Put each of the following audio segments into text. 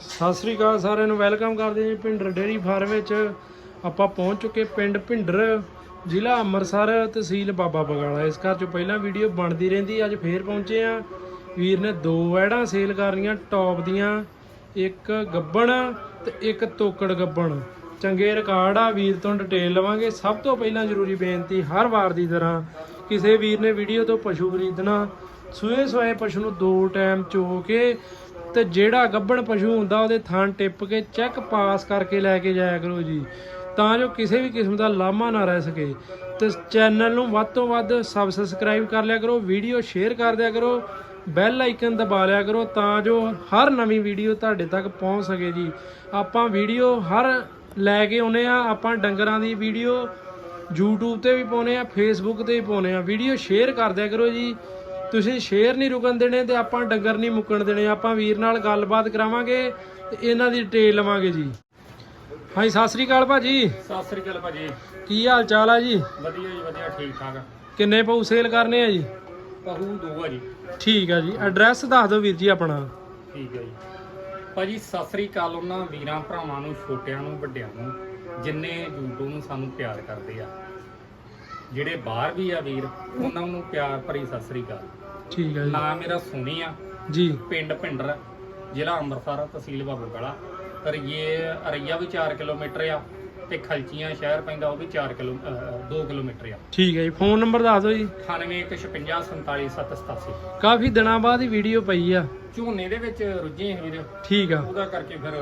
ਸਤਿ ਸ੍ਰੀ ਅਕਾਲ ਸਾਰਿਆਂ ਨੂੰ, ਵੈਲਕਮ ਕਰਦੇ ਹਾਂ ਜੀ ਭਿੰਡਰ ਡੇਅਰੀ ਫਾਰਮ ਵਿੱਚ। ਆਪਾਂ ਪਹੁੰਚ ਚੁੱਕੇ ਪਿੰਡ ਭਿੰਡਰ, ਜ਼ਿਲ੍ਹਾ ਅੰਮ੍ਰਿਤਸਰ, ਤਹਿਸੀਲ ਬਾਬਾ ਬਗਾਲਾ। ਇਸ ਘਰ ਚੋਂ ਪਹਿਲਾਂ ਵੀਡੀਓ ਬਣਦੀ ਰਹਿੰਦੀ, ਅੱਜ ਫੇਰ ਪਹੁੰਚੇ ਆ ਵੀਰ ਨੇ ਦੋ ਐੜਾਂ ਸੇਲ ਕਰਨੀਆਂ ਟੌਪ ਦੀਆਂ। ਇੱਕ ਗੱਬਣ ਤੇ ਇੱਕ ਤੋਕੜ ਗੱਬਣ। ਚੰਗੇ ਰਿਕਾਰਡ ਆ, ਵੀਰ ਤੋਂ ਡਿਟੇਲ ਲਵਾਂਗੇ। ਸਭ ਤੋਂ ਪਹਿਲਾਂ ਜ਼ਰੂਰੀ ਬੇਨਤੀ ਹਰ ਵਾਰ ਦੀ ਤਰ੍ਹਾਂ, ਕਿਸੇ ਵੀਰ ਨੇ ਵੀਡੀਓ ਤੋਂ ਪਸ਼ੂ ਖਰੀਦਣਾ, ਸੂਏ ਸੋਏ ਪਸ਼ੂ ਨੂੰ ਦੋ ਟਾਈਮ ਚੋ ਕੇ ਤੇ ਜਿਹੜਾ ਗੱਭਣ ਪਸ਼ੂ ਹੁੰਦਾ ਉਹਦੇ ਥਣ ਟਿੱਪ ਕੇ ਚੈੱਕ ਪਾਸ ਕਰਕੇ ਲੈ ਕੇ ਜਾਇਆ ਕਰੋ ਜੀ। ਤਾਂ ਜੋ ਕਿਸੇ ਵੀ ਕਿਸਮ ਦਾ ਲਾਮਾ ਨਾ ਰਹਿ ਸਕੇ। ਤੇ ਚੈਨਲ ਨੂੰ ਵੱਧ ਤੋਂ ਵੱਧ ਸਬਸਕ੍ਰਾਈਬ ਕਰ ਲਿਆ ਕਰੋ, ਵੀਡੀਓ ਸ਼ੇਅਰ ਕਰ ਦਿਆ ਕਰੋ, ਬੈਲ ਆਈਕਨ ਦਬਾ ਲਿਆ ਕਰੋ ਤਾਂ ਜੋ ਹਰ ਨਵੀਂ ਵੀਡੀਓ ਤੁਹਾਡੇ ਤੱਕ ਪਹੁੰਚ ਸਕੇ ਜੀ। ਆਪਾਂ ਵੀਡੀਓ ਹਰ ਲੈ ਕੇ ਆਉਨੇ ਆ ਆਪਾਂ ਡੰਗਰਾਂ ਦੀ ਵੀਡੀਓ YouTube ਤੇ ਵੀ ਪਾਉਨੇ ਆ Facebook ਤੇ ਵੀ ਪਾਉਨੇ ਆ ਵੀਡੀਓ ਸ਼ੇਅਰ ਕਰ ਦਿਆ ਕਰੋ ਜੀ। ਤੁਸੀਂ ਸ਼ੇਅਰ ਨਹੀਂ ਰੁਕਣ ਦੇਣੇ ਤੇ ਆਪਾਂ ਡੰਗਰ ਨਹੀਂ ਮੁੱਕਣ ਦੇਣੇ ਆਪਾਂ ਵੀਰ ਨਾਲ ਗੱਲਬਾਤ ਕਰਾਵਾਂਗੇ ਤੇ ਇਹਨਾਂ ਦੀ ਡਿਟੇਲ ਲਵਾਂਗੇ ਜੀ। ਹਾਂਜੀ ਸਤਿ ਸ੍ਰੀ ਅਕਾਲ ਭਾਜੀ। ਸਤਿ ਸ੍ਰੀ ਅਕਾਲ ਭਾਜੀ। ਕੀ ਹਾਲ ਚਾਲ ਆ ਜੀ? ਵਧੀਆ ਜੀ ਵਧੀਆ ਠੀਕ ਠਾਕ ਕਿੰਨੇ ਪਊ ਸੇਲ ਕਰਨੇ ਆ ਜੀ? ਪਹੂ ਦੋ ਆ ਜੀ। ਠੀਕ ਆ ਜੀ ਐਡਰੈਸ ਦੱਸ ਦਿਓ ਵੀਰ ਜੀ ਆਪਣਾ। ਠੀਕ ਹੈ ਜੀ। ਭਾਜੀ ਸਤਿ ਸ੍ਰੀ ਅਕਾਲ ਉਹਨਾਂ ਵੀਰਾਂ ਭਰਾਵਾਂ ਨੂੰ ਛੋਟਿਆਂ ਨੂੰ ਵੱਡਿਆਂ ਨੂੰ ਜਿੰਨੇ YouTube ਨੂੰ ਸਾਨੂੰ ਪਿਆਰ ਕਰਦੇ ਆ। ਜਿਹੜੇ ਬਾਹਰ ਵੀ ਆ ਵੀਰ ਉਹਨਾਂ ਨੂੰ ਪਿਆਰ ਭਰੀ ਸਤਿ ਸ੍ਰੀ ਅਕਾਲ। ਠੀਕ ਜੀ। ਨਾਮ ਮੇਰਾ ਸੋਨੀ ਆ। ਜੀ। ਪਿੰਡ ਭਿੰਡਰ ਜ਼ਿਲ੍ਹਾ ਅੰਮ੍ਰਿਤਸਰ ਤਹਿਸੀਲ ਬਾਬੂਗੜਾ ਰਈਏ ਰਈਆ ਵੀ 4 ਕਿਲੋਮੀਟਰ ਆ ਤੇ ਖਲਚੀਆਂ ਸ਼ਹਿਰ ਪੈਂਦਾ ਉਹ ਵੀ 4 ਕਿਲੋ 2 ਕਿਲੋਮੀਟਰ ਆ। ਠੀਕ ਹੈ ਜੀ ਫੋਨ ਨੰਬਰ ਦੱਸ ਦਿਓ ਜੀ। 9815477787 ਕਾਫੀ ਦਿਨਾਂ ਬਾਅਦ ਹੀ ਵੀਡੀਓ ਪਈ ਆ। ਝੋਨੇ ਦੇ ਵਿੱਚ ਰੁੱਝੇ ਹਾਂ ਵੀਰ। ਠੀਕ ਆ। ਉਹਦਾ ਕਰਕੇ ਫਿਰ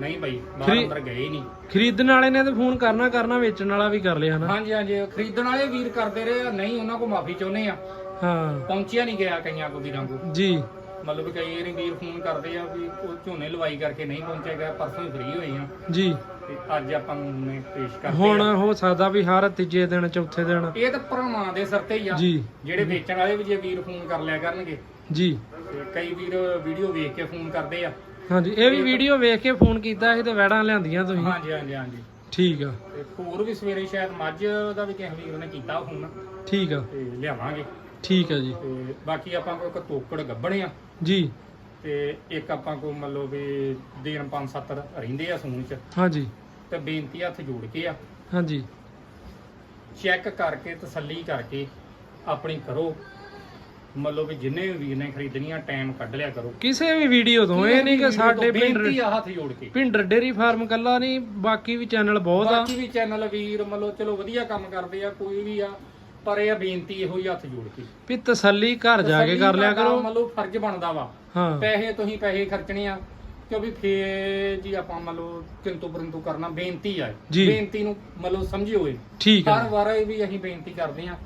ਨਹੀਂ ਭਾਈ ਬਾਹਰ ਅੰਦਰ ਗਏ ਹੀ ਨਹੀਂ। ਖਰੀਦਣ ਵਾਲੇ ਨੇ ਤਾਂ ਫੋਨ ਕਰਨਾ ਕਰਨਾ ਵੇਚਣ ਵਾਲਾ ਵੀ ਕਰ ਲਿਆ ਹਨਾ ਹਾਂਜੀ ਹਾਂਜੀ ਖਰੀਦਣ ਵਾਲੇ ਵੀਰ ਕਰਦੇ ਰਹੇ ਨਹੀਂ ਉਹਨਾਂ ਕੋ ਮਾਫੀ ਚਾਹੁੰਦੇ ਆ। ਹਾਂ। ਪਹੁੰਚਿਆ ਨਹੀਂ ਗਿਆ ਕਈਆਂ ਕੋ ਵੀਰਾਂ ਕੋ। ਜੀ। ਮਤਲਬ ਕਈ ਵਾਰੀ ਵੀਰ ਫੋਨ ਕਰਦੇ ਆ ਵੀ ਉਹ ਝੋਨੇ ਲਵਾਈ ਕਰਕੇ ਨਹੀਂ ਪਹੁੰਚਿਆ ਗਿਆ ਪਰਸੋਂ ਹੀ ਫ੍ਰੀ ਹੋਏ ਆ। ਜੀ। ਤੇ ਅੱਜ ਆਪਾਂ ਨੂੰ ਨੇ ਪੇਸ਼ ਕਰਦੇ ਹੁਣ ਆ ਹੋ ਸਕਦਾ ਵੀ ਹਰ ਤੀਜੇ ਦਿਨ ਚੌਥੇ ਦਿਨ। ਇਹ ਤਾਂ ਭਰਾਵਾਂ ਦੇ ਸਿਰ ਤੇ ਹੀ ਆ। ਜੀ। ਜਿਹੜੇ ਵੇਚਣ ਵਾਲੇ ਵੀ ਜੇ ਵੀਰ ਫੋਨ ਕਰ ਲਿਆ ਕਰਨਗੇ। ਜੀ। ਤੇ ਕਈ ਵੀਰ ਵੀਡੀਓ ਵੇਖ ਕੇ ਫੋਨ ਕਰਦੇ ਆ। ਹਾਂਜੀ ਇਹ ਵੀ ਵੀਡੀਓ ਵੇਖ ਕੇ ਫੋਨ ਕੀਤਾ ਸੀ ਤੇ ਵੈੜਾਂ ਲਿਆਂਦੀਆਂ ਤੁਸੀਂ। ਹਾਂਜੀ ਹਾਂਜੀ ਹਾਂਜੀ। ਠੀਕ ਆ। ਤੇ ਹੋਰ ਵੀ ਸਵੇਰੇ ਸ਼ਾਇਦ ਮੱਝ ਦਾ ਵੀ ਕਿਸੇ ਵੀਰ ਨੇ ਕੀਤਾ ਫੋਨ। ਠੀਕ ਆ। ਤੇ ਲਿਆਵਾਂਗੇ। ਠੀਕ ਆ ਜੀ। ਤੇ ਬਾਕੀ ਆਪਾਂ ਕੋਲ ਇੱਕ ਤੋਕੜ ਗੱਬਣੇ ਆ। ਜੀ। ਤੇ ਇੱਕ ਆਪਾਂ ਕੋਲ ਮੰਨ ਲਓ ਵੀ ਦਿਨ ਪੰਜ ਸੱਤ ਰਹਿੰਦੇ ਆ ਸੂਣ ਚ। ਹਾਂਜੀ। ਤੇ ਬੇਨਤੀ ਹੱਥ ਜੋੜ ਕੇ ਆ। ਹਾਂਜੀ। ਚੈੱਕ ਕਰਕੇ ਤਸੱਲੀ ਕਰਕੇ ਆਪਣੀ ਕਰੋ। ਮੰਨ ਲਓ ਵੀ ਜਿੰਨੇ ਵੀ ਵੀਰ ਨੇ ਖਰੀਦਣੀਆਂ ਟਾਈਮ ਕੱਢ ਲਿਆ ਕਰੋ। ਕਿਸੇ ਵੀ ਵੀਡੀਓ ਤੋਂ ਇਹ ਨਹੀਂ ਕਿ ਸਾਡੇ ਬੇਨਤੀ ਭਿੰਡਰ ਆ ਹੱਥ ਜੋੜ ਕੇ। ਭਿੰਡਰ ਡੇਰੀ ਫਾਰਮ ਕੱਲਾ ਨਹੀਂ ਬਾਕੀ ਵੀ ਚੈਨਲ ਬਹੁਤ ਆ। ਬਾਕੀ ਵੀ ਚੈਨਲ ਵੀਰ ਮੰਨ ਲਓ ਚਲੋ ਵਧੀਆ ਕੰਮ ਕਰਦੇ ਆ ਕੋਈ ਵੀ ਆ। ਪਰ ਇਹ ਆ ਬੇਨਤੀ ਇਹੋ ਹੀ ਹੱਥ ਜੋੜ ਕੇ। ਵੀ ਤਸੱਲੀ ਘਰ ਜਾ ਕੇ ਕਰ ਲਿਆ ਕਰੋ। ਮੰਨ ਲਓ ਫਰਜ਼ ਬਣਦਾ ਵਾ। ਹਾਂ। ਪੈਸੇ ਤੁਸੀਂ ਪੈਸੇ ਖਰਚਣੇ ਆ ਕਿਉਂਕਿ ਫੇਰ ਜੀ ਆਪਾਂ ਮੰਨ ਲਓ ਕਿੰਤੂ ਪਰੰਤੂ ਕਰਨਾ ਬੇਨਤੀ ਆ। ਜੀ। ਬੇਨਤੀ ਨੂੰ ਮੰਨ ਲਓ ਠੀਕ ਆ। ਹਰ ਵਾਰ ਇਹ ਵੀ ਅਸੀਂ ਬੇਨਤੀ ਕਰਦੇ ਆ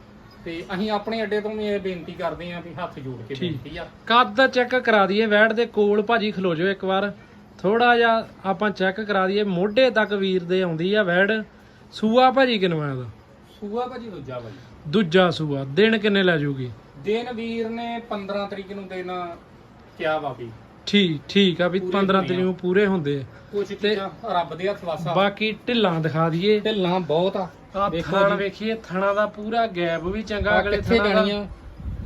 ਤੇ ਅਸੀਂ ਆਪਣੇ ਅੱਡੇ ਤੋਂ ਵੀ ਇਹ ਬੇਨਤੀ ਕਰਦੇ ਆ ਵੀ ਹੱਥ ਜੋੜ ਕੇ ਠੀਕ। ਬੇਨਤੀ ਆ। ਕੱਦ ਦਾ ਚੈੱਕ ਕਰਾ ਦਈਏ ਵੈੜ ਦੇ ਕੋਲ ਭਾਜੀ ਖਲੋ ਜਾਓ ਇੱਕ ਵਾਰ। ਥੋੜਾ ਜਿਹਾ ਆਪਾਂ ਚੈੱਕ ਕਰਾ ਦਈਏ ਮੋਢੇ ਤੱਕ ਵੀਰ ਦੇ ਆਉਂਦੀ ਆ ਵੈੜ। ਸੂਆ ਭਾਜੀ ਕਿਨਵਾ ਦਾ ਸੂਆ ਭਾਜੀ ਦੂਜਾ ਭਾਜੀ। ਦੂਜਾ ਸੂਆ। ਦਿਨ ਕਿੰਨੇ ਲੈ ਜਾਊਗੀ ਦਿਨ ਵੀਰ ਨੇ 15 ਤਰੀਕ ਨੂੰ ਦਿਨ ਕਿਹਾ ਵਾ ਵੀ। ਠੀਕ ਠੀਕ ਆ ਵੀ ਪੂਰੇ 15 ਹੋਣੇ ਆ। ਤਰੀਕ ਨੂੰ ਪੂਰੇ ਹੁੰਦੇ ਆ। ਕੁਝ ਚੀਜ਼ਾਂ ਰੱਬ ਦੇ ਹੱਥ ਵਾਸਾ। ਬਾਕੀ ਢਿੱਲਾਂ ਦਿਖਾ ਦਈਏ। ਢਿੱਲਾਂ ਬਹੁਤ ਆ। ਆ ਦੇਖੋ ਥਣ। ਵੇਖੀਏ ਥਣਾ ਦਾ ਪੂਰਾ ਗੈਪ ਵੀ ਚੰਗਾ ਅਗਲੇ ਥਣਾ ਦਾ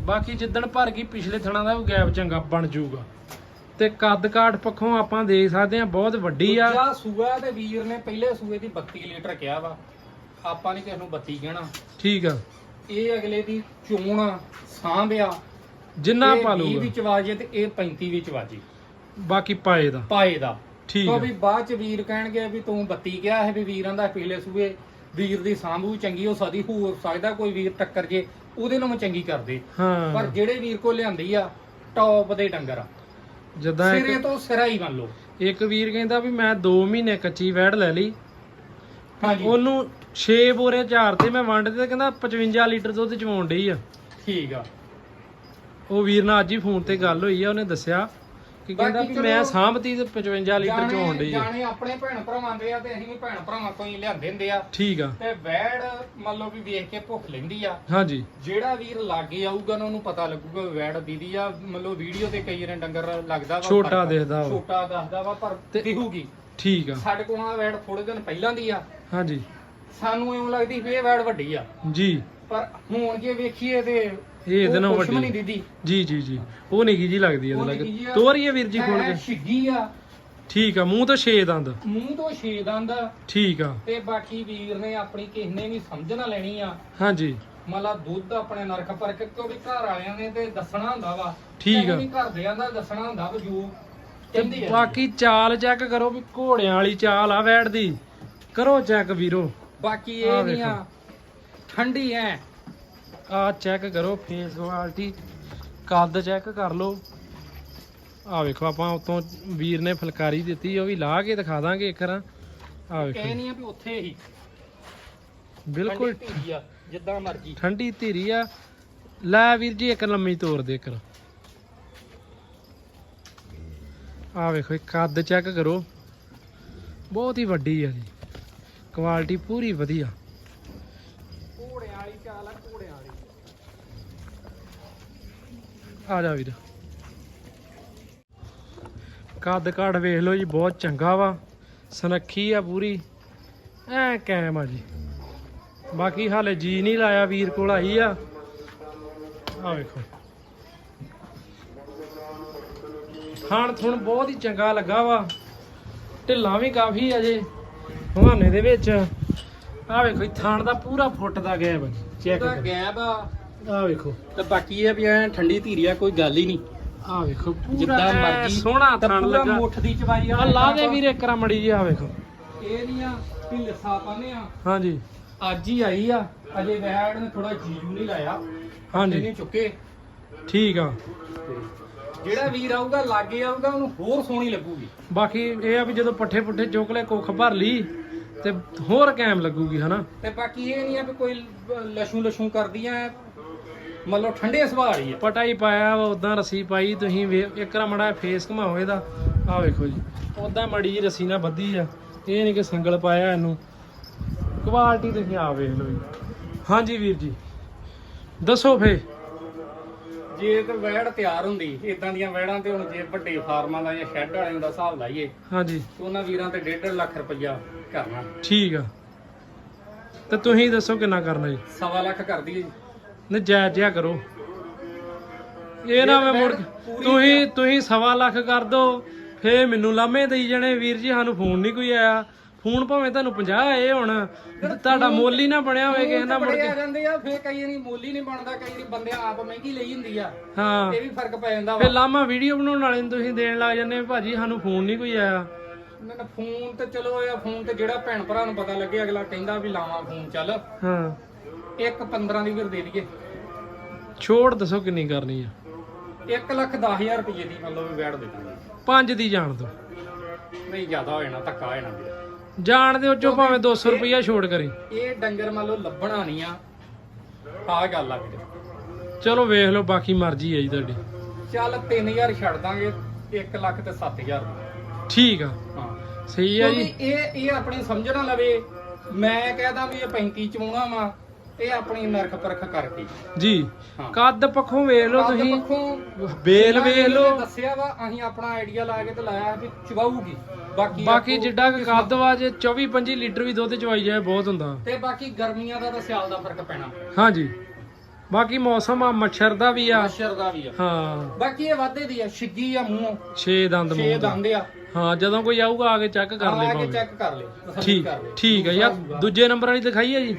ਬਾਕੀ ਜਿੱਦਣ ਭਰ ਗਈ ਪਿਛਲੇ ਥਣਾ ਦਾ ਵੀ ਗੈਪ ਚੰਗਾ ਬਣ ਜਾਊਗਾ ਤੇ ਕੱਦ ਕਾਠ ਪੱਖੋਂ ਆਪਾਂ ਦੇਖ ਸਕਦੇ ਆ ਬਹੁਤ ਵੱਡੀ ਆ। ਦੂਜਾ ਸੂਆ ਤੇ ਵੀਰ ਨੇ ਪਹਿਲੇ ਸੂਏ ਦੀ 32 ਲੀਟਰ ਕਿਹਾ ਵਾ। ਆਪਾਂ ਨਹੀਂ ਕਿਸ ਨੂੰ 32 ਕਹਿਣਾ। ਠੀਕ ਆ। ਇਹ ਅਗਲੇ ਦੀ ਚੋਣ ਆ, ਸਾਂਭ ਆ। ਜਿੰਨਾ ਇਹ ਪਾ 20 ਲੂਗਾ ਵਿੱਚ ਵਾਜੇ ਤੇ ਇਹ 35 ਵਿੱਚ ਵਾਜੇ ਬਾਕੀ ਪਾਏ ਦਾ। ਪਾਏ ਦਾ। ਠੀਕ ਕਿਉਂ ਆ। ਵੀ ਬਾਅਦ ਚ ਵੀਰ ਕਹਿਣਗੇ ਵੀ ਤੂੰ 32 ਕਿਹਾ ਹੈ ਵੀ ਵੀਰਾਂ ਦਾ ਪਿਛਲੇ ਸੂਏ ਵੀਰ ਦੀ ਸਾਂਭੂ ਚੰਗੀ ਹੋ ਸਕਦੀ ਹੋ ਸਕਦਾ ਕੋਈ ਵੀਰ ਟੱਕਰ ਜੇ ਉਹਦੇ ਨਾਲੋਂ ਚੰਗੀ ਕਰਦੇ ਪਰ ਹਾਂ। ਜਿਹੜੇ ਵੀਰ ਕੋ ਲਿਆਂਦੀ ਆ ਟੌਪ ਦੇ ਡੰਗਰ ਆ। ਜਦਾਂ ਸਿਰੇ ਇੱਕ ਤੋਂ ਸਿਰਾ ਹੀ ਮੰਨ ਲਓ। ਇੱਕ ਵੀਰ ਕਹਿੰਦਾ ਵੀ ਮੈਂ 2 ਮਹੀਨੇ ਕੱਚੀ ਵੈੜ ਲੈ ਲਈ ਹਾਂਜੀ। ਉਹਨੂੰ 6 ਬੋਰੇ ਚਾਰ ਤੇ ਮੈਂ ਵੰਡ ਤੇ ਕਹਿੰਦਾ 55 ਲੀਟਰ ਦੁੱਧ ਚਵਾਉਣ ਡਈ ਆ। ਠੀਕ ਆ। ਉਹ ਵੀਰ ਨਾਲ ਅੱਜ ਹੀ ਫੋਨ ਤੇ ਗੱਲ ਹੋਈ ਆ ਉਹਨੇ ਦੱਸਿਆ ਕਿ ਕਹਿੰਦਾ ਵੀ ਮੈਂ ਸਾਂਭਤੀ ਤੇ 55 ਲੀਟਰ ਚਵਾਉਣ ਡਈ ਆ। ਜਾਣੇ ਆਪਣੇ ਭੈਣ ਭਰਾਵਾਂ ਦੇ ਆ ਤੇ ਅਸੀਂ ਵੀ ਭੈਣ ਭਰਾਵਾਂ ਤੋਂ ਹੀ ਲਿਆਂਦੇ ਹੁੰਦੇ ਆ। ਠੀਕ ਆ। ਤੇ ਵੈੜ ਮੰਨ ਲਓ ਵੀ ਵੇਖ ਕੇ ਭੁੱਖ ਲੈਂਦੀ ਆ। ਹਾਂਜੀ। ਜਿਹੜਾ ਵੀਰ ਲਾਗੇ ਆਊਗਾ ਨਾ ਉਹਨੂੰ ਪਤਾ ਲੱਗੂਗਾ ਵੀ ਵੈੜ ਦੀਦੀ ਆ। ਮੰਨ ਲਓ ਵੀਡੀਓ ਤੇ ਕਈ ਰਨ ਡੰਗਰ ਲੱਗਦਾ ਵਾ ਛੋਟਾ। ਦਿਖਦਾ ਵਾ। ਛੋਟਾ ਦੱਸਦਾ ਵਾ ਪਰ ਤੇ- ਦਿਖੂਗੀ। ਠੀਕ ਆ। ਸਾਡੇ ਕੋਲ ਆ ਵੈੜ ਥੋੜੇ ਦਿਨ ਪਹਿਲਾਂ ਦੀ ਆ। ਹਾਂਜੀ। ਸਾਨੂੰ ਇਉਂ ਲੱਗਦੀ ਵੀ ਇਹ ਵੈੜ ਵੱਡੀ ਆ। ਜੀ। ਪਰ ਹੁਣ ਜੇ ਵੇਖੀਏ ਤੇ ਇਹ ਇਹਦੇ ਨਾਲ ਉਹ ਕੁਛ ਵੀ ਨਹੀਂ ਵੱਡੀ ਦੀਦੀ। ਜੀ ਜੀ ਜੀ। ਉਹ ਨਿੱਕੀ ਜੀ ਲੱਗਦੀ ਇਹਦੇ ਲੱਗ। ਤੋਰੀਏ ਵੀਰ ਜੀ ਖੋਲ ਕੇ। ਛਿੱਗੀ ਆ। ਠੀਕ ਆ ਮੂੰਹ ਤੋਂ 6 ਦੰਦ। ਮੂੰਹ ਤੋਂ ਛੇ ਦੰਦ। ਠੀਕ ਆ। ਤੇ ਬਾਕੀ ਵੀਰ ਨੇ ਆਪਣੀ ਕਿਸ ਨੇ ਵੀ ਸਮਝਣਾ ਲੈਣੀ ਆ। ਹਾਂਜੀ। ਮਤਲਬ ਦੁੱਧ ਆਪਣੇ ਨਰਕ ਪਰਖ ਕਿਉਂਕਿ ਘਰ ਵਾਲਿਆਂ ਨੇ ਤੇ ਦੱਸਣਾ ਹੁੰਦਾ ਵਾ। ਠੀਕ ਆ। ਘਰਦਿਆਂ ਦਾ ਦੱਸਣਾ ਹੁੰਦਾ ਵੀ ਜੋ ਤੇ ਕਹਿੰਦੇ ਆ। ਬਾਕੀ ਚਾਲ ਚੈੱਕ ਕਰੋ ਵੀ ਘੋੜਿਆਂ ਵਾਲੀ ਚਾਲ ਆ ਵੈੜ ਦੀ। ਕਰੋ ਚੈੱਕ ਵੀਰੋ। ਬਾਕੀ ਆਹ ਇਹ ਨਹੀਂ ਆ। ਠੰਡੀ ਐ। ਆ ਚੈੱਕ ਕਰੋ ਫੇਸ ਕੁਆਲਿਟੀ ਕੱਦ ਚੈੱਕ ਕਰ ਲਓ। ਆ ਵੇਖੋ ਆਪਾਂ ਉਤੋਂ ਵੀਰ ਨੇ ਫੁਲਕਾਰੀ ਦਿੱਤੀ ਉਹ ਵੀ ਲਾ ਕੇ ਦਿਖਾ ਦਾਂਗੇ ਇੱਕ ਵਾਰ। ਆ ਇਹ ਵੇਖੋ। ਨਹੀਂ ਆ ਵੀ ਉੱਥੇ ਹੀ। ਬਿਲਕੁਲ ਠੰਡੀ ਧੀਰੀ ਆ ਜਿੱਦਾਂ ਮਰਜ਼ੀ। ਠੰਡੀ ਧੀਰੀ ਆ। ਲੈ ਵੀਰ ਜੀ ਇੱਕ ਲੰਮੀ ਤੋਰ ਦੇ ਕਰ ਆ ਵੇਖੋ ਇਹ ਕੱਦ ਚੈੱਕ ਕਰੋ। ਬਹੁਤ ਹੀ ਵੱਡੀ ਆ ਜੀ। ਕੁਆਲਿਟੀ ਪੂਰੀ ਵਧੀਆ। ਘੋੜਿਆਂ ਵਾਲੀ ਚਾਲ ਆ ਘੋੜਿਆਂ ਵਾਲੀ ਆ ਜਾ ਵੀਰ। ਕੱਦ ਕਾਠ ਵੇਖ ਲਓ ਜੀ, ਬਹੁਤ ਚੰਗਾ ਵਾ। ਸਨੱਖੀ ਆ ਪੂਰੀ। ਐ ਕਾਇਮ ਆ ਜੀ। ਬਾਕੀ ਹਾਲੇ ਜੀ ਨਹੀਂ ਲਾਇਆ, ਵੀਰ ਕੋਲ ਆਈ ਆ। ਆ ਵੇਖੋ। ਖਾਣ ਥੁਣ ਬਹੁਤ ਹੀ ਚੰਗਾ ਲੱਗਾ ਵਾ। ਢਿੱਲਾਂ ਵੀ ਕਾਫੀ ਆ ਜੇ। ਹਵਾਨੇ ਦੇ ਵਿੱਚ। ਆ ਵੇਖੋ ਇਹ ਥਾਣ ਦਾ ਪੂਰਾ ਫੁੱਟ ਦਾ ਗੈਪ ਚੈੱਕ ਤਾਂ ਗੈਬ ਆ। ਆ ਵੇਖੋ। ਤੇ ਬਾਕੀ ਇਹ ਵੀ ਐ ਠੰਡੀ ਧੀਰੀ ਆ ਕੋਈ ਗੱਲ ਹੀ ਨਹੀਂ। ਆ ਵੇਖੋ ਪੂਰਾ ਜਿੱਦਾਂ ਐਂ ਮਰਜ਼ੀ ਸੋਹਣਾ ਤਾਂ ਥਣ ਪੂਰਾ ਲੱਗਾ। ਮੁੱਠ ਦੀ ਚਵਾਈ ਆ। ਲਾ ਦੇ ਵੀਰੇ ਇੱਕ ਰਾਂ ਮੜੀ ਜੀ ਆ ਵੇਖੋ। ਇਹ ਨਹੀਂ ਆ ਵੀ ਲਿਸਾ ਪਾਨੇ ਆ। ਹਾਂਜੀ। ਅੱਜ ਹੀ ਆਈ ਆ ਅਜੇ ਵੈੜ ਨੇ ਥੋੜਾ ਜੀਜੂ ਨਹੀਂ ਲਾਇਆ। ਹਾਂਜੀ। ਨਹੀਂ ਚੁੱਕੇ। ਠੀਕ ਆ। ਜਿਹੜਾ ਵੀਰ ਆਊਗਾ ਲਾਗੇ ਆਊਗਾ ਉਹਨੂੰ ਹੋਰ ਸੋਹਣੀ ਲੱਗੂਗੀ। ਬਾਕੀ ਇਹ ਆ ਵੀ ਜਦੋਂ ਪੱਠੇ ਪੁੱਠੇ ਚੁੱਕ ਲੈ ਕੁੱਖ ਭਰ ਲਈ। ਤੇ ਹੋਰ ਕਾਇਮ ਲੱਗੂਗੀ ਹਨਾ? ਤੇ ਬਾਕੀ ਇਹ ਨਹੀਂ ਆ ਵੀ ਕੋਈ ਲਸ਼ੂ ਲਸ਼ੂ ਕਰਦੀ ਆ ਮਤਲਬ ਠੰਡੇ ਸੁਭਾਅ ਵਾਲੀ ਆ। ਪਟਾਈ ਪਾਇਆ ਵਾ ਉਦਾਂ ਰੱਸੀ ਪਾਈ ਤੁਸੀਂ ਇੱਕ ਰਾਂ ਮੜਾ ਫੇਸ ਘਮਾਓ ਇਹਦਾ। ਆ ਵੇਖੋ ਜੀ ਉਦਾਂ ਮੜੀ ਜੀ ਰੱਸੀ ਨਾਲ ਬੱਧੀ ਆ। ਇਹ ਨਹੀਂ ਕਿ ਸੰਗਲ ਪਾਇਆ ਇਹਨੂੰ। ਕੁਆਲਿਟੀ ਤੁਸੀਂ ਆ ਵੇਖ ਲਓ ਜੀ। ਹਾਂਜੀ ਵੀਰ ਜੀ ਦੱਸੋ ਫੇ ਜੇ ਤੇ ਵੈੜ ਤਿਆਰ ਹੁੰਦੀ ਇਦਾਂ ਦੀਆਂ ਵੈੜਾਂ ਤੇ ਹੁਣ ਜੇ ਵੱਡੇ ਫਾਰਮਾਂ ਦਾ ਜਾਂ ਸ਼ੈੱਡ ਵਾਲਿਆਂ ਦਾ ਹਿਸਾਬ ਲਾਈਏ ਹਾਂਜੀ। ਤੇ ਉਹਨਾਂ ਵੀਰਾਂ ਤੇ 1.5 ਲੱਖ ਰੁਪਈਆ ਕਰਨਾ। ਠੀਕ ਆ। ਤੇ ਤੁਸੀਂ ਦੱਸੋ ਕਿੰਨਾ ਕਰਨਾ ਜੀ? ਸਵਾ ਲੱਖ ਕਰਦੀ ਹੈ ਜੀ। ਨਜਾਇਜ਼ ਜਿਹਾ ਕਰੋ। ਇਹ ਨਾ ਮੈਂ ਮੁੜ ਤੁਸੀਂ ਤੁਸੀਂ ਸਵਾ ਲੱਖ ਕਰ ਦੋ ਫੇ ਮੈਨੂੰ ਲਾਮੇ ਦੇਈ ਜਾਣੇ। ਵੀਰ ਜੀ ਸਾਨੂੰ ਫੋਨ ਨਹੀਂ ਕੋਈ ਆਇਆ। ਫੋਨ ਭਾਵੇਂ ਤੁਹਾਨੂੰ 50 ਆਏ ਹੁਣ ਤੁਹਾਡਾ ਮੁੱਲ ਹੀ ਨਾ ਬਣਿਆ ਹੋਵੇ ਕਿਸੇ ਦਾ ਮੁੜ ਕੇ। ਆ ਜਾਂਦੇ ਆ ਫੇਰ ਕਈ ਨਹੀਂ ਮੋਲੀ ਨਹੀਂ ਬਣਦਾ ਕਈ ਨਹੀਂ ਬੰਦੇ ਆਪ ਮਹਿੰਗੀ ਲਈ ਹੁੰਦੀ ਆ। ਹਾਂ। ਇਹ ਵੀ ਫ਼ਰਕ ਪੈ ਜਾਂਦਾ ਫੇ ਵਾ ਲਾਮਾ ਵੀਡੀਓ ਬਣਾਉਣ ਵਾਲੇ ਨੂੰ ਤੁਸੀਂ ਦੇਣ ਲੱਗ ਜਾਂਦੇ ਭਾਜੀ ਸਾਨੂੰ ਫੋਨ ਨਹੀਂ ਕੋਈ ਆਇਆ। ਨਾ ਫੋਨ ਤੇ ਚਲੋ ਇਹ ਫੋਨ ਤੇ ਜਿਹੜਾ ਭੈਣ ਭਰਾ ਨੂੰ ਪਤਾ ਲੱਗੇ ਅਗਲਾ ਕਹਿੰਦਾ ਵੀ ਲਾਵਾਂ ਫੋਨ ਚੱਲ। ਹਾਂ। ਇੱਕ 15 ਦੀ ਵੀਰ ਦੇ ਦਈਏ। ਛੋੜ ਦੱਸੋ ਕਿੰਨੀ ਕਰਨੀ ਆ। 1 ਲੱਖ 10000 ਰੁਪਏ ਦੀ ਮੰਨ ਲਓ ਵੀ ਵੈੜ ਦੇ ਦਾਂਗੇ ਪੰਜ ਦੀ ਜਾਣ ਦੋ ਨਹੀਂ ਜ਼ਿਆਦਾ ਹੋ ਜਾਣਾ ਧੱਕਾ ਹੋ ਜਾਣਾ। ਵੀਰ। ਜਾਣ ਦੇ ਉੱਚੋਂ ਭਾਵੇਂ 200 ਰੁਪਈਆ ਛੋੜ ਕਰੀ। ਇਹ ਡੰਗਰ ਮੰਨ ਲਓ ਲੱਭਣਾ ਨਹੀਂ ਆ। ਆਹ ਗੱਲ ਆ ਵੀਰ। ਚਲੋ ਵੇਖ ਲਓ ਬਾਕੀ ਮਰਜ਼ੀ ਹੈ ਜੀ ਤੁਹਾਡੀ। ਚੱਲ 3000 ਛੱਡ ਦਾਂਗੇ 1 ਲੱਖ ਤੇ 7000 ਠੀਕ ਆ। ਹਾਂ। ਸਹੀ ਆ ਜੀ। ਕਿਉਂਕਿ ਇਹ ਇਹ ਆਪਣੀ ਸਮਝਣਾ ਲਵੇ। ਮੈਂ ਕਹਦਾ ਵੀ ਇਹ 35 ਚਵਾਉਣਾ ਵਾ। ਇਹ ਆਪਣੀ ਨਰਖ ਪਰਖ ਕਰਕੇ ਜੀ। ਹਾਂ। ਕੱਦ ਪੱਖੋਂ ਵੇਖ ਲਓ ਕੱਦ ਤੁਸੀਂ। ਪੱਖੋਂ ਬੇਲ ਵੇਖ ਲਓ। ਦੱਸਿਆ ਵਾ ਅਸੀਂ ਆਪਣਾ ਆਈਡੀਆ ਲਾ ਕੇ ਤੇ ਲਾਇਆ ਵੀ ਚਵਾਊਗੀ ਬਾਕੀ ਬਾਕੀ ਆਪੋ ਜਿੱਡਾ ਕੁ ਕਿਸਮਤ- ਕੱਦ ਵਾ ਜੇ 24 25 ਲੀਟਰ ਵੀ ਦੁੱਧ ਚਵਾਈ ਜਾਏ ਬਹੁਤ ਹੁੰਦਾ। ਤੇ ਬਾਕੀ ਗਰਮੀਆਂ ਦਾ ਤਾਂ ਸਿਆਲ ਦਾ ਫ਼ਰਕ ਪੈਣਾ। ਹਾਂਜੀ। ਬਾਕੀ ਮੌਸਮ ਆ ਮੱਛਰ ਦਾ ਵੀ ਆ। ਮੱਛਰ ਦਾ ਵੀ ਆ। ਹਾਂ। ਬਾਕੀ ਇਹ ਵਾਧੇ ਦੀ ਆ ਛਿੱਗੀ ਆ ਮੂੰਹ। 6 ਦੰਦ ਛੇ ਮੂੰਹ ਦਾ ਦੰਦ ਆ। ਹਾਂ ਜਦੋਂ ਕੋਈ ਆਊਗਾ ਆ ਕੇ ਚੈੱਕ ਕਰ ਲੈ ਆ ਕੇ ਭਾਵੇਂ। ਚੈੱਕ ਕਰ ਲੈ ਤਸੱਲੀ ਠੀਕ ਕਰ ਲੈ ਠੀਕ ਹੈ ਯਾਰ ਦੂਜੇ ਨੰਬਰ ਵਾਲੀ ਦਿਖਾਈ ਹੈ ਜੀ।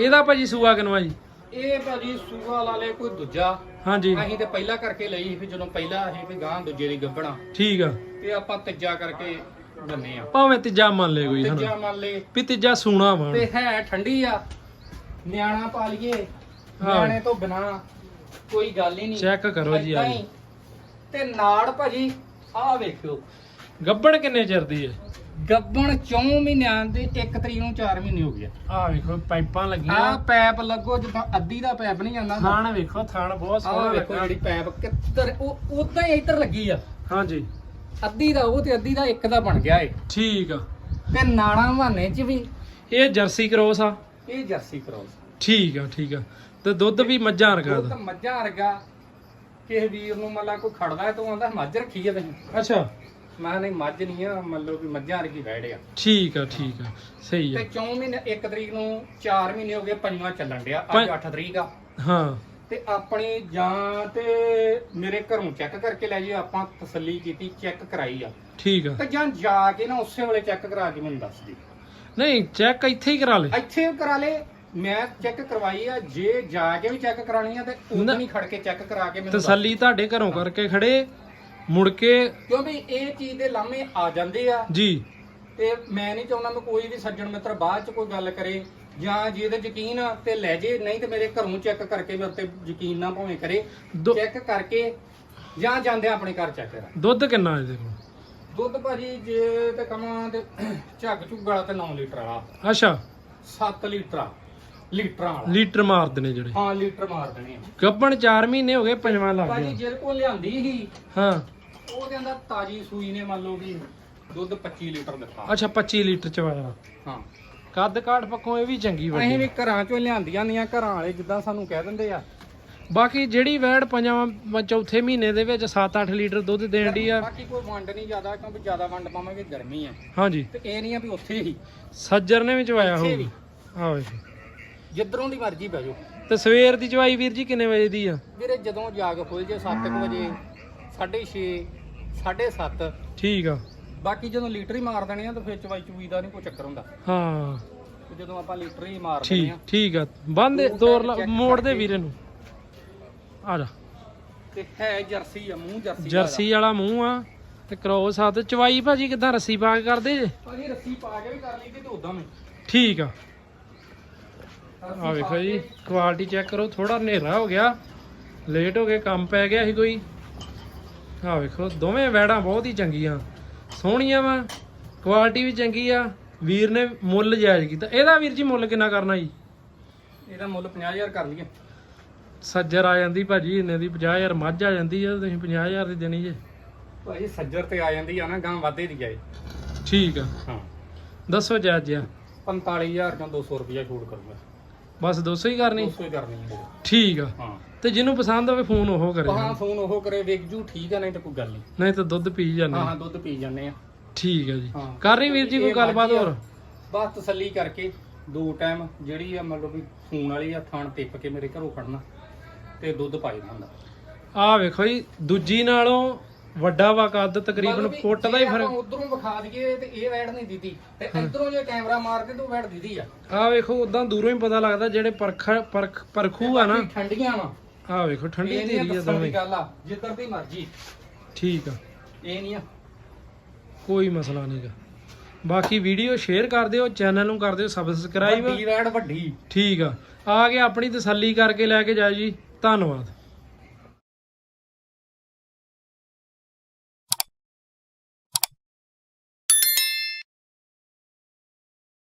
ਇਹਦਾ ਭਾਜੀ ਸੂਆ ਕਿਨਵਾ ਜੀ? ਇਹ ਭਾਜੀ ਸੂਆ ਲਾ ਲੇ ਕੋਈ ਦੂਜਾ। ਹਾਂਜੀ। ਅਸੀਂ ਤੇ ਪਹਿਲਾਂ ਕਰਕੇ ਲਈ ਫਿਰ ਜਦੋਂ ਪਹਿਲਾਂ ਅਸੀਂ ਵੀ ਗਾਂ ਦੂਜੇ ਦੀ ਗੱਭਣਾ ਠੀਕ ਆ। ਤੇ ਆਪਾਂ ਤੀਜਾ ਕਰਕੇ ਬੰਨੇ ਆ। ਭਾਵੇਂ ਤੀਜਾ ਮੰਨ ਲੈ ਕੋਈ ਹਨਾ? ਤੀਜਾ ਮੰਨ ਲੇ ਵੀ ਤੀਜਾ ਸੂਣਾ ਵਾ। ਤੇ ਹੈ ਠੰਡੀ ਆ। ਨਿਆਣਾ ਪਾ ਲਈਏ। ਨਿਆਣੇ ਤੋਂ ਬਿਨਾ ਕੋਈ ਗੱਲ ਹੀ ਨਹੀਂ। ਚੈੱਕ ਕਰੋ ਜੀ ਏਦਾਂ ਆ ਹੀ। ਤੇ ਨਾੜ ਭਾਜੀ ਆਹ ਵੇਖਿਓ। ਗੱਬੜ ਕਿੰਨੇ ਚਿਰ ਦੀ ਹੈ? ਗੱਬਣ 4 ਮਹੀਨਿਆਂ ਦੇ 1 ਤਰੀਕ ਨੂੰ 4 ਮਹੀਨੇ ਹੋ ਗਏ ਆ। ਵੇਖੋ ਪਾਈਪਾਂ ਆ ਲੱਗੀਆਂ ਪੈਪ ਲੱਗੋ ਜਿੱਦਾਂ ਅੱਧੀ ਦਾ ਪੈਪ ਨਹੀਂ ਜਾਂਦਾ। ਥਾਣ ਵੇਖੋ ਥਾਣ ਬਹੁਤ ਆਹ ਸੋਹਣਾ ਵੇਖੋ ਲੱਗਾ ਜਿਹੜੀ ਪੈਪ ਕਿੱਧਰ ਉਹ ਉਦਾਂ ਹੀ ਇੱਧਰ ਲੱਗੀ ਆ। ਹਾਂਜੀ। ਅੱਧੀ ਦਾ ਉਹ ਤੇ ਅੱਧੀ ਦਾ ਇੱਕ ਦਾ ਬਣ ਗਿਆ ਏ। ਠੀਕ ਆ। ਤੇ ਨਾਣਾ ਬਹਾਨੇ ਚ ਵੀ ਇਹ ਜਰਸੀ ਕਰੋਸ ਆ। ਇਹ ਜਰਸੀ ਕਰਾਉਸ ਠੀਕ ਆ ਠੀਕ ਆ। ਤੇ ਦੁੱਧ ਵੀ ਮੱਝਾਂ ਵਰਗਾ ਉਹ ਦਾ ਮੱਝਾਂ ਵਰਗਾ। ਕਿਸੇ ਵੀਰ ਨੂੰ ਮੱਲਾ ਕੋਈ ਖੜਦਾ ਹੈ ਤੂੰ ਆਂਦਾ ਮੱਝ ਰੱਖੀ ਆ ਤੁਸੀਂ ਅੱਛਾ। ਮੈਂ ਕਿਹਾ ਨਹੀਂ ਮੱਝ ਨਹੀਂ ਆ ਮਤਲਬ ਵੀ ਮੱਝਾਂ ਵਰਗੀ ਵੈੜ ਆ। ਠੀਕ ਆ ਠੀਕ ਆ ਸਹੀ ਤੇ ਆ 4 ਮਹੀਨੇ 1 ਤਰੀਕ ਨੂੰ 4 ਮਹੀਨੇ ਹੋ ਗਏ ਪੰਜਵਾਂ ਚੱਲਣ ਡਿਆ ਅੱਜ ਪੰਜ- 8 ਤਰੀਕ ਆ। ਹਾਂ। ਤੇ ਆਪਣੀ ਜਾਂ ਤੇ ਮੇਰੇ ਘਰੋਂ ਚੈੱਕ ਕਰਕੇ ਲੈ ਜੀ ਆਪਾਂ ਤਸੱਲੀ ਕੀਤੀ ਚੈੱਕ ਕਰਾਈ ਆ। ਠੀਕ ਆ। ਤੇ ਜਾਂ ਜਾ ਕੇ ਨਾ ਉਸੇ ਵੇਲੇ ਚੈੱਕ ਕਰਾ ਕੇ ਮੈਨੂੰ ਦੱਸ ਦੀ। ਨਹੀਂ ਚੈੱਕ ਇੱਥੇ ਹੀ ਕਰਾ ਲੈ। ਇੱਥੇ ਕਰਾ ਲੇ ਮੈਂ ਚੈੱਕ ਕਰਵਾਈ ਆ ਜੇ ਜਾ ਕੇ ਵੀ ਚੈੱਕ ਕਰਾਣੀ ਆ ਤੇ ਉਦੋਂ ਹੀ ਖੜ ਕੇ ਚੈੱਕ ਕਰਾ ਕੇ ਮੈਨੂੰ ਦੱਸ ਤਸੱਲੀ ਤੁਹਾਡੇ ਘਰੋਂ ਕਰਕੇ ਖੜੇ। ਮੁੜ ਕੇ ਕਿਉਂਕਿ ਇਹ ਚੀਜ਼ ਦੇ ਲਾਮੇ ਆ ਜਾਂਦੇ ਆ। ਜੀ। ਤੇ ਮੈਂ ਨਹੀਂ ਚਾਹੁੰਦਾ ਮੈਂ ਕੋਈ ਵੀ ਸੱਜਣ ਮਿੱਤਰ ਬਾਅਦ ਚ ਕੋਈ ਗੱਲ ਕਰੇ ਜਾਂ ਜੇ ਇਹਦੇ ਯਕੀਨ ਆ ਤੇ ਲੈ ਜੇ ਨਹੀਂ ਤੇ ਮੇਰੇ ਘਰੋਂ ਚੈੱਕ ਕਰਕੇ ਮੇਰੇ ਤੇ ਯਕੀਨ ਨਾ ਭਾਵੇਂ ਕਰੇ। ਦੁ- ਚੈੱਕ ਕਰਕੇ ਜਾਂ ਜਾਂਦੇ ਆਪਣੇ ਘਰ ਚੈੱਕ ਕਰਾ। ਦੁੱਧ ਕਿੰਨਾ ਇਹਦੇ ਕੋਲ ਦੁੱਧ ਭਾਜੀ ਜੇ ਤੇ ਕਮਾਂ ਤੇ ਝੱਗ ਝੁੱਗ ਵਾਲਾ ਤੇ 9 ਲੀਟਰ ਵਾਲਾ ਅੱਛਾ। 7 ਲੀਟਰ ਆ, ਲੀਟਰਾਂ ਵਾਲਾ। ਲੀਟਰ ਮਾਰਦੇ ਨੇ ਜਿਹੜੇ। ਹਾਂ ਲੀਟਰ ਮਾਰ ਦੇਣੇ ਆ। ਗੱਬਣ 4 ਮਹੀਨੇ ਹੋ ਗਏ ਪੰਜਵਾਂ ਲੱਗ ਭਾਜੀ ਗਿਆ। ਕੋਲ ਲਿਆਂਦੀ ਸੀ। ਹਾਂ। ਉਹ ਕਹਿੰਦਾ ਤਾਜੀ ਸੂਈ ਨੇ ਮੰਨ ਲਓ ਵੀ ਦੁੱਧ 25 ਲੀਟਰ ਦਿੱਤਾ। ਅੱਛਾ 25 ਲੀਟਰ ਚ ਵਾਇਆ ਹਾਂ। ਕੱਦ ਕਾਠ ਪੱਖੋਂ ਇਹ ਵੀ ਚੰਗੀ ਅਸੀਂ ਵੱਡੀ ਵੀ ਘਰਾਂ ਚੋਂ ਲਿਆਂਦੀਆਂ ਨੀਆਂ ਘਰਾਂ ਵਾਲੇ ਜਿੱਦਾਂ ਸਾਨੂੰ ਕਹਿ ਦਿੰਦੇ ਆ। ਬਾਕੀ ਜਿਹੜੀ ਵੈੜ ਪੰਜਵਾਂ ਚੌਥੇ ਮਹੀਨੇ ਦੇ ਵਿੱਚ 7-8 ਲੀਟਰ ਦੁੱਧ ਦੇਣ ਦੀ ਆ। ਬਾਕੀ ਕੋਈ ਵੰਡ ਨਹੀਂ ਜ਼ਿਆਦਾ ਕਿਉਂਕਿ ਜ਼ਿਆਦਾ ਵੰਡ ਪਾਵਾਂਗੇ ਗਰਮੀ ਆ। ਹਾਂਜੀ। ਤੇ ਇਹ ਨਹੀਂ ਆ ਵੀ ਉੱਥੇ ਹੀ। ਸੱਜਰ ਨੇ ਵੀ ਚਵਾਇਆ ਇੱਥੇ ਹੋਊਗਾ ਆ ਵੇਖੋ। ਜਿੱਧਰੋਂ ਦੀ ਮਰਜ਼ੀ ਬਹਿ ਜਾਓ। ਤੇ ਸਵੇਰ ਦੀ ਚਵਾਈ ਵੀਰ ਜੀ ਕਿੰਨੇ ਵਜੇ ਦੀ ਆ? ਵੀਰੇ ਜਦੋਂ ਜਾਗ ਖੁੱਲ ਜੇ 7 ਵਜੇ 6:30 7:30 ਠੀਕ ਆ। ਬਾਕੀ ਜਦੋਂ ਲੀਟਰ ਹੀ ਮਾਰ ਦੇਣੇ ਆ ਤਾਂ ਫਿਰ ਚਵਾਈ ਚੂਈ ਦਾ ਨਹੀਂ ਕੋਈ ਚੱਕਰ ਹੁੰਦਾ। ਹਾਂ। ਜਦੋਂ ਆਪਾਂ ਲੀਟਰ ਹੀ ਮਾਰ ਦੇਣੇ ਠੀਕ ਆ। ਠੀਕ ਆ। ਬੰਦੇ ਤੋਰ ਮੋੜ ਦੇ। ਵੀਰੇ ਨੂੰ। ਆ ਜਾ। ਤੇ ਹੈ ਜਰਸੀ ਆ ਮੂੰਹ ਜਰਸੀ ਜਰਸੀ ਵਾਲਾ ਮੂੰਹ ਆ ਤੇ ਕ੍ਰੋਸ ਆ ਤੇ ਚਵਾਈ ਭਾਜੀ ਕਿਦਾਂ ਰੱਸੀ ਪਾ ਕੇ ਕਰਦੇ ਜੇ? ਭਾਜੀ ਰੱਸੀ ਪਾ ਕੇ ਵੀ ਕਰ ਲਈ ਤੇ ਉਦਾਂ ਵੀ। ਠੀਕ ਆ। ਆ ਵੇਖੋ ਜੀ ਕੁਆਲਿਟੀ ਚੈੱਕ ਕਰੋ ਥੋੜਾ ਹਨੇਰਾ ਹੋ ਗਿਆ। ਲੇਟ ਹੋ ਗਏ ਕੰਮ ਪੈ ਗਿਆ ਸੀ ਕੋਈ। ਆ ਵੇਖੋ ਦੋਵੇਂ ਵੈੜਾਂ ਬਹੁਤ ਹੀ ਚੰਗੀਆਂ। ਸੋਹਣੀਆਂ ਵਾ ਕੁਆਲਿਟੀ ਵੀ ਚੰਗੀ ਆ। ਵੀਰ ਨੇ ਮੁੱਲ ਜਾਇਜ਼ ਕੀਤਾ। ਇਹਦਾ ਵੀਰ ਜੀ ਮੁੱਲ ਕਿੰਨਾ ਕਰਨਾ ਜੀ? ਇਹਦਾ ਮੁੱਲ 50000 ਕਰ ਲਈਏ। ਸੱਜਰ ਆ ਜਾਂਦੀ ਭਾਜੀ ਇੰਨੇ ਦੀ 50000 ਮੱਝ ਆ ਜਾਂਦੀ ਆ ਤੁਸੀਂ 50000 ਦੀ ਦੇਣੀ ਜੇ। ਭਾਜੀ ਸੱਜਰ ਤੇ ਆ ਜਾਂਦੀ ਆ ਨਾ ਗਾਂ ਵਾਧੇ ਦੀ ਜਾਏ ਠੀਕ ਆ। ਹਾਂ। ਦੱਸੋ ਜਾਇਜ਼ ਜਿਆ 45000 ਜਾਂ 200 ਰੁਪਇਆ ਛੋੜ ਕਰੂੰਗਾ। ਬਸ 200 ਹੀ ਕਰਨੀ? 200 ਹੀ ਕਰਨੀ ਵੀਰੇ। ਠੀਕ ਆ। ਹਾਂ। ਤੇ ਜਿਹਨੂੰ ਪਸੰਦ ਹੋਵੇ ਫੋਨ ਉਹ ਕਰੇ। ਹਾਂ ਫੋਨ ਉਹ ਕਰੇ ਵੇਖ ਜੂ ਠੀਕ ਆ ਨਹੀਂ ਤਾਂ ਕੋਈ ਗੱਲ ਨਹੀਂ। ਨਹੀਂ ਤਾਂ ਦੁੱਧ ਪੀ ਜਾਂਦੇ ਹਾਂ ਹਾਂ ਦੁੱਧ ਪੀ ਜਾਂਦੇ ਆ। ਠੀਕ ਹੈ ਜੀ। ਹਾਂ। ਕਰ ਰਹੀ ਵੀਰ ਜੀ ਕੋਈ ਇਹ ਗੱਲਬਾਤ ਆ। ਹੋਰ ਬਸ ਤਸੱਲੀ ਕਰਕੇ ਦੋ ਟਾਈਮ ਜਿਹੜੀ ਆ ਮਤਲਬ ਵੀ ਫੋਨ ਵਾਲੀ ਆ ਥਾਣ ਟਿੱਪ ਕੇ ਮੇਰੇ ਘਰੋਂ ਖੜਨਾ ਤੇ ਦੁੱਧ ਪਾਈ ਹੁੰਦਾ ਆਹ ਵੇਖੋ ਜੀ ਦੂਜੀ ਨਾਲੋਂ ਵੱਡਾ ਵਾ ਕੱਦ ਤਕਰੀਬਨ ਫੁੱਟ ਦਾ ਹੀ ਫ਼ਰਕ। ਉਧਰੋਂ ਵਿਖਾ ਦਈਏ ਤੇ ਇਹ ਵੈੜ ਨਹੀਂ ਦਿੱਦੀ ਤੇ ਇਧਰੋਂ ਜੇ ਕੈਮਰਾ ਮਾਰਦੇ ਤਾਂ ਉਹ ਵੈੜ ਦਿੱਦੀ ਆ। ਆਹ ਵੇਖੋ ਉਦਾਂ ਦੂਰੋਂ ਹੀ ਪਤਾ ਲੱਗਦਾ ਜਿਹੜੇ ਪਰਖ ਪਰਖ ਪਰਖੂ ਆ ਨਾ। ਠੰਡੀਆਂ ਵਾ। ਆਹ ਵੇਖੋ ਠੰਡੀ ਧੀਰੀ ਆ ਦੋਵੇਂ। ਗੱਲ ਆ ਜਿੱਧਰ ਦੀ ਮਰਜ਼ੀ। ਠੀਕ ਆ। ਇਹ ਨਹੀਂ ਆ। ਕੋਈ ਮਸਲਾ ਨਹੀਂਗਾ ਬਾਕੀ ਵੀਡੀਓ ਸ਼ੇਅਰ ਕਰ ਦਿਓ ਚੈਨਲ ਨੂੰ ਕਰ ਦਿਓ ਸਬਸਕ੍ਰਾਈਬ ਵੱਡੀ ਵੈੜ ਵੱਡੀ। ਠੀਕ ਆ। ਆ ਕੇ ਆਪਣੀ ਤਸੱਲੀ ਕਰਕੇ ਲੈ ਕੇ ਜਾਓ ਜੀ। ਧੰਨਵਾਦ।